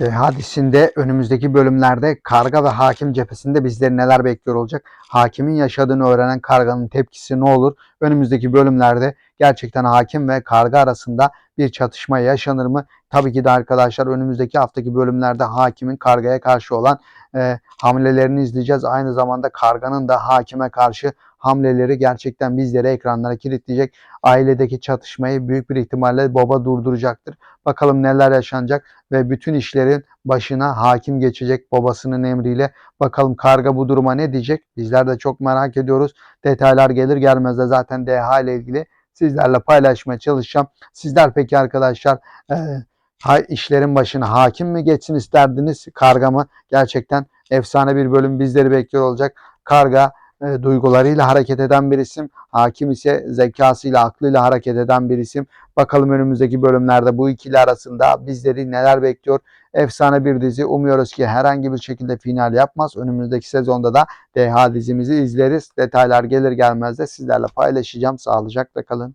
Deha dizisinde önümüzdeki bölümlerde Karga ve Hakim cephesinde bizleri neler bekliyor olacak? Hakimin yaşadığını öğrenen Karga'nın tepkisi ne olur? Önümüzdeki bölümlerde gerçekten Hakim ve Karga arasında bir çatışma yaşanır mı? Tabii ki de arkadaşlar önümüzdeki haftaki bölümlerde Hakim'in Karga'ya karşı olan e, hamlelerini izleyeceğiz. Aynı zamanda Karga'nın da Hakim'e karşı hamleleri gerçekten bizleri ekranlara kilitleyecek. Ailedeki çatışmayı büyük bir ihtimalle baba durduracaktır. Bakalım neler yaşanacak ve bütün işlerin başına hakim geçecek babasının emriyle. Bakalım karga bu duruma ne diyecek? Bizler de çok merak ediyoruz. Detaylar gelir gelmez de zaten DH ile ilgili sizlerle paylaşmaya çalışacağım. Sizler peki arkadaşlar e, işlerin başına hakim mi geçsin isterdiniz karga mı? Gerçekten efsane bir bölüm bizleri bekliyor olacak. Karga e, duygularıyla hareket eden bir isim. Hakim ise zekasıyla, aklıyla hareket eden bir isim. Bakalım önümüzdeki bölümlerde bu ikili arasında bizleri neler bekliyor? Efsane bir dizi. Umuyoruz ki herhangi bir şekilde final yapmaz. Önümüzdeki sezonda da DH dizimizi izleriz. Detaylar gelir gelmez de sizlerle paylaşacağım. Sağlıcakla kalın.